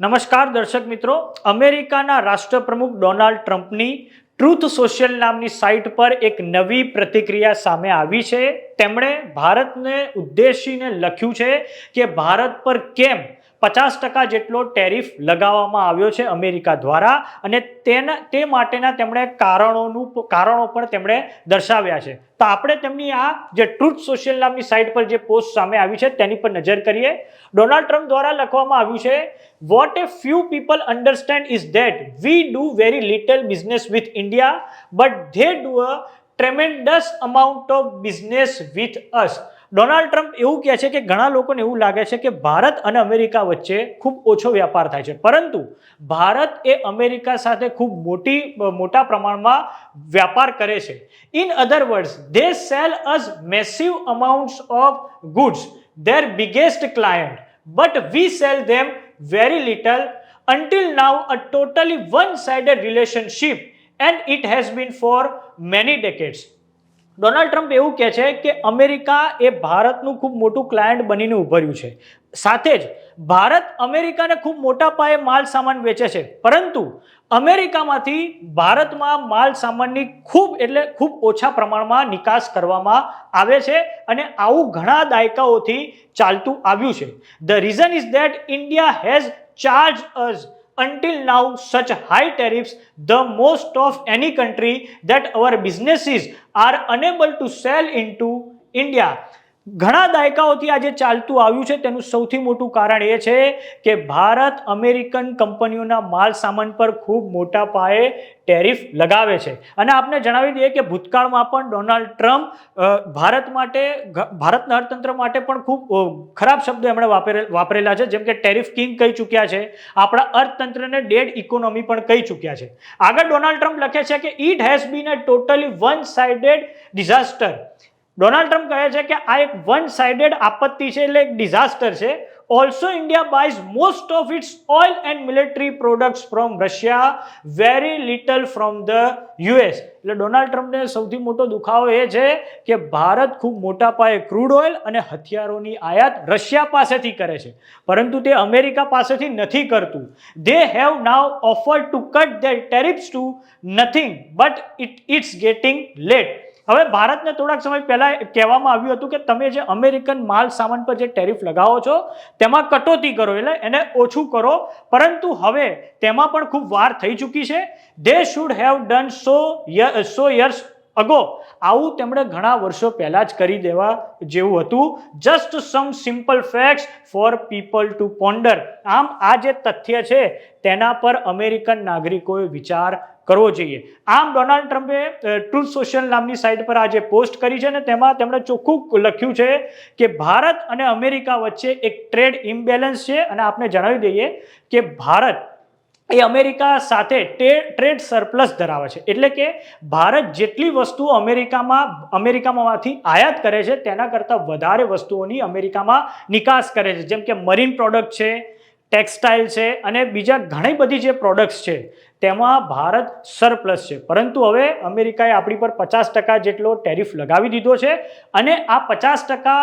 નમસ્કાર દર્શક મિત્રો. અમેરિકાના રાષ્ટ્રપ્રમુખ ડોનાલ્ડ ટ્રમ્પની ટ્રુથ સોશિયલ નામની સાઇટ પર એક નવી પ્રતિક્રિયા સામે આવી છે. તેમણે ભારતને ઉદ્દેશીને લખ્યું છે કે ભારત પર કેમ પચાસ ટકા જેટલો ટેરિફ લગાવવામાં આવ્યો છે અમેરિકા દ્વારા અને તેના, તે માટેના તેમણે કારણોનું કારણો પણ તેમણે દર્શાવ્યા છે. તો આપણે તેમની આ જે ટ્રુથ સોશિયલ નામની સાઇટ પર જે પોસ્ટ સામે આવી છે તેની પર નજર કરીએ. ડોનાલ્ડ ટ્રમ્પ દ્વારા લખવામાં આવ્યું છે what a few people understand is that we do very little business with India but they do a tremendous amount of business with us Donald Trump એવું કહે છે કે ઘણા લોકોને એવું લાગે છે કે ભારત અને અમેરિકા વચ્ચે ખૂબ ઓછો વ્યાપાર થાય છે. પરંતુ ભારત એ અમેરિકા સાથે ખૂબ મોટી, મોટા પ્રમાણમાં વ્યાપાર કરે છે. In other words they sell us massive amounts of goods their biggest client but we sell them very little until now a totally one sided relationship and it has been for many decades. Donald Trump એવું કહે છે કે America એ ભારતનું ખૂબ મોટું client બનીને ઉભર્યું છે. સાથે જ ભારત અમેરિકાને ખૂબ મોટા પાયે માલ સામાન વેચે છે. પરંતુ અમેરિકામાંથી ભારતમાં માલ સામાનની ખૂબ એટલે ખૂબ ઓછા પ્રમાણમાં નિકાસ કરવામાં આવે છે અને આવું ઘણા દાયકાઓથી ચાલતું આવ્યું છે. The reason is that India has charge us until now such high tariffs the most of any country that our businesses are unable to sell into india ઘણા દાયકાઓથી આજે ચાલતું આવ્યું છે. તેનું સૌથી મોટું કારણ એ છે કે ભારત અમેરિકન કંપનીઓના માલ સામાન પર ખૂબ મોટા પાયે ટેરિફ લગાવે છે. અને આપને જણાવી દઈએ કે ભૂતકાળમાં પણ ડોનાલ્ડ ટ્રમ્પ ભારત માટે ભારતના અર્થતંત્ર માટે પણ ખૂબ ખરાબ શબ્દો એમણે વાપરેલા છે. જેમ કે ટેરિફ કિંગ કહી ચૂક્યા છે. આપણા અર્થતંત્રને ડેડ ઇકોનોમી પણ કહી ચૂક્યા છે. આગળ ડોનાલ્ડ ટ્રમ્પ લખે છે કે it has been a totally one sided disaster. Donald Trump કહે છે કે આ એક વન સાઇડેડ આપત્તિ છે, એટલે એક ડિઝાસ્ટર છે. Also India buys most of its oil and military products from Russia very little from the US એટલે ડોનાલ્ડ ટ્રમ્પને સૌથી મોટો દુખાવો એ છે કે ભારત ખૂબ મોટા પાયે ક્રૂડ ઓઇલ અને હથિયારોની આયાત રશિયા પાસેથી કરે છે. પરંતુ તે અમેરિકા પાસેથી નથી કરતું. They have now offered to cut their tariffs to nothing but it it's getting late હવે ભારતને થોડાક સમય પહેલાં કહેવામાં આવ્યું હતું કે તમે જે અમેરિકન માલ સામાન પર જે ટેરિફ લગાવો છો, તેમાં કટોતી કરો, એટલે એને ઓછું કરો. પરંતુ હવે તેમાં પણ ખૂબ વાર થઈ ચૂકી છે. They should have done so so years ago આવું તેમણે ઘણા વર્ષો પહેલાં જ કરી દેવા જેવું હતું. Just some simple facts for people to ponder આમ આ જે તથ્ય છે, તેના પર અમેરિકન નાગરિકોએ વિચાર કરવો જોઈએ. આમ ડોનાલ્ડ ટ્રમ્પે ટ્રુથ સોશિયલ નામની સાઇટ પર આ જે પોસ્ટ કરી છે ને તેમાં તેમણે ચોખ્ખું લખ્યું છે કે ભારત અને અમેરિકા વચ્ચે એક ટ્રેડ ઇમ્બેલેન્સ છે અને આપણે જણાવી દઈએ કે ભારત એ અમેરિકા સાથે ટ્રેડ સરપ્લસ ધરાવે છે. એટલે કે ભારત જેટલી વસ્તુઓ અમેરિકામાં, અમેરિકામાંથી આયાત કરે છે તેના કરતાં વધારે વસ્તુઓની અમેરિકામાં નિકાસ કરે છે. જેમ કે મરીન પ્રોડક્ટ છે ટેક્સટાઇલ છે અને બીજા ઘણી બધી જે પ્રોડક્ટ્સ છે, તેમાં ભારત સરપ્લસ છે. પરંતુ હવે અમેરિકાએ આપણી પર પચાસ ટકા જેટલો ટેરિફ લગાવી દીધો છે અને આ પચાસ ટકા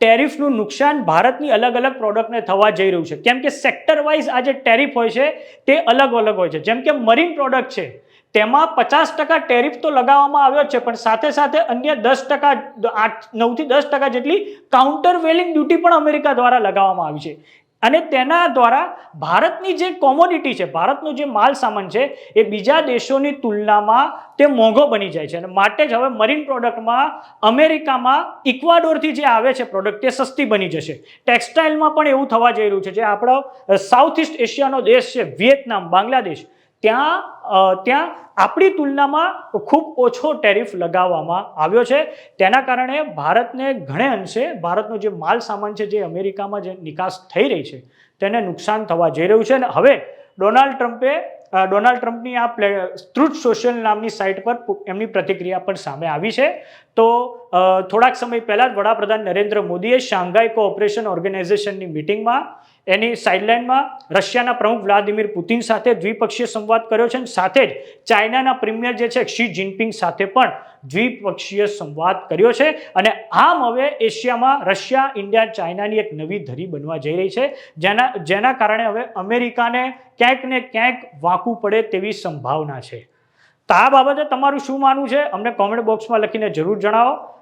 ટેરિફનું નુકસાન ભારતની અલગ અલગ પ્રોડક્ટને થવા જઈ રહ્યું છે. કેમ કે સેક્ટર વાઇઝ આ જે ટેરિફ હોય છે, તે અલગ અલગ હોય છે. જેમ કે મરીન પ્રોડક્ટ છે, તેમાં પચાસ ટકા ટેરિફ તો લગાવવામાં આવ્યો છે, પણ સાથે સાથે અન્ય દસ ટકા, આઠ, નવથી દસ ટકા જેટલી કાઉન્ટર વેલિંગ ડ્યુટી પણ અમેરિકા દ્વારા લગાવવામાં આવી છે. અને તેના દ્વારા ભારતની જે કોમોડિટી છે, ભારતનો જે માલ સામાન છે, એ બીજા દેશોની તુલનામાં તે મોંઘો બની જાય છે. અને માટે જ હવે મરીન પ્રોડક્ટમાં અમેરિકામાં ઇક્વાડોરથી જે આવે છે પ્રોડક્ટ તે સસ્તી બની જશે. ટેક્સટાઇલમાં પણ એવું થવા જઈ રહ્યું છે જે આપણો સાઉથ ઇસ્ટ એશિયાનો દેશ છે, વિયેતનામ, બાંગ્લાદેશ. ત્યાં ત્યાં આપણી તુલનામાં ખૂબ ઓછો ટેરિફ લગાવવામાં આવ્યો છે. તેના કારણે ભારતને ઘણે અંશે ભારતનો જે માલ સામાન છે જે અમેરિકામાં જે નિકાસ થઈ રહી છે, તેને નુકસાન થવા જઈ રહ્યું છે. અને હવે ડોનાલ્ડ ટ્રમ્પે ડોનાલ્ડ ટ્રમ્પની આ પ્લે ટ્રુથ સોશિયલ નામની સાઇટ પર એમની પ્રતિક્રિયા પણ સામે આવી છે. તો થોડાક સમય પહેલાં જ વડાપ્રધાન નરેન્દ્ર મોદીએ શાંઘાઈ કોઓપરેશન ઓર્ગેનાઇઝેશનની મિટિંગમાં એની સાઇડલાઇનમાં રશિયાના પ્રમુખ વ્લાદિમીર પુતિન સાથે દ્વિપક્ષીય સંવાદ કર્યો છે અને સાથે જ ચાઇનાના પ્રીમિયર જે છે શી જિનપિંગ સાથે પણ દ્વિપક્ષીય સંવાદ કર્યો છે. અને આમ હવે એશિયામાં રશિયા, ઇન્ડિયા, ચાઇનાની એક નવી ધરી બનવા જઈ રહી છે. જેના જેના કારણે હવે અમેરિકાને ક્યાંક ને ક્યાંક વાંકું પડે તેવી સંભાવના છે. તો આ બાબતે તમારું શું માનવું છે? અમને કોમેન્ટ બોક્સમાં લખીને જરૂર જણાવો.